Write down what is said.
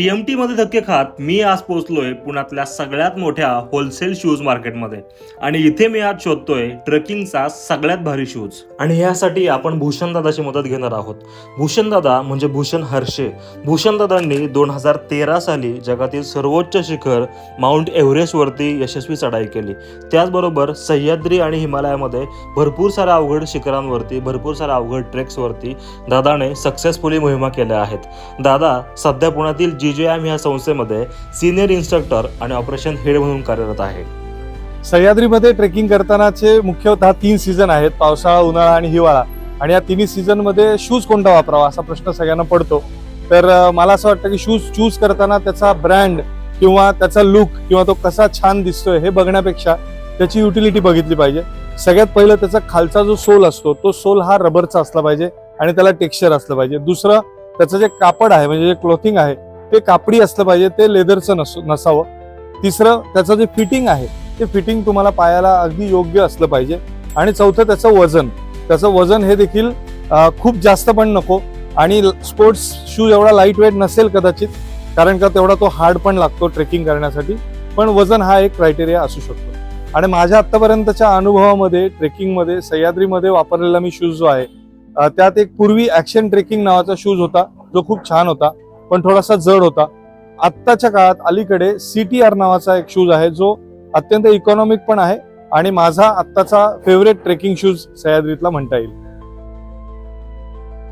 PMT मध्ये धक्के खात मी आज पोहोचलोय पुण्यातल्या सगळ्यात मोठ्या होलसेल शूज मार्केटमध्ये आणि इथे मी आज शोधतोय ट्रेकिंगचा सगळ्यात भारी शूज आणि यासाठी आपण भूषण दादाची मदत घेणार आहोत. भूषण दादा म्हणजे भूषण हर्षे. भूषण दादांनी दोन हजार तेरा साली जगातील सर्वोच्च शिखर माउंट एव्हरेस्टवरती यशस्वी चढाई केली. त्याचबरोबर सह्याद्री आणि हिमालयामध्ये भरपूर साऱ्या अवघड शिखरांवरती भरपूर साऱ्या अवघड ट्रेक्सवरती दादाने सक्सेसफुली मोहिमा केल्या आहेत. दादा सध्या पुण्यातील जी जे एम ह्या संस्थेमध्ये सिनियर इन्स्ट्रक्टर आणि ऑपरेशन हेड म्हणून कार्यरत आहे. सह्याद्रीमध्ये ट्रेकिंग करतानाचे मुख्यतः तीन सीझन आहेत पावसाळा उन्हाळा आणि हिवाळा. आणि या तिन्ही सीझनमध्ये शूज कोणता वापरावा असा प्रश्न सगळ्यांना पडतो. तर मला असं वाटतं की शूज चूज करताना त्याचा ब्रँड किंवा त्याचा लुक किंवा तो कसा छान दिसतोय हे बघण्यापेक्षा त्याची युटिलिटी बघितली पाहिजे. सगळ्यात पहिलं त्याचा खालचा जो सोल असतो तो सोल हा रबरचा असला पाहिजे आणि त्याला टेक्स्चर असलं पाहिजे. दुसरं त्याचं जे कापड आहे म्हणजे जे क्लोथिंग आहे ते कापडी असलं पाहिजे ते लेदरचं नस नसावं. तिसरं त्याचं जे फिटिंग आहे ते फिटिंग तुम्हाला पायाला अगदी योग्य असलं पाहिजे. आणि चौथं त्याचं वजन. त्याचं वजन हे देखील खूप जास्त पण नको. आणि स्पोर्ट्स शूज एवढा लाइट वेट नसेल कदाचित कारण का तेवढा तो हार्ड पण लागतो ट्रेकिंग करण्यासाठी. पण वजन हा एक क्रायटेरिया असू शकतो. आणि माझ्या आत्तापर्यंतच्या अनुभवामध्ये ट्रेकिंगमध्ये सह्याद्रीमध्ये वापरलेला मी शूज जो आहे त्यात एक पूर्वी ॲक्शन ट्रेकिंग नावाचा शूज होता जो खूप छान होता. पण थोडासा जड होता. आत्ताच्या काळात अलीकडे सी टी आर नावाचा एक शूज आहे जो अत्यंत इकॉनॉमिक पण आहे आणि माझा आत्ताचा फेवरेट ट्रेकिंग शूज सह्याद्रीतला म्हणता येईल.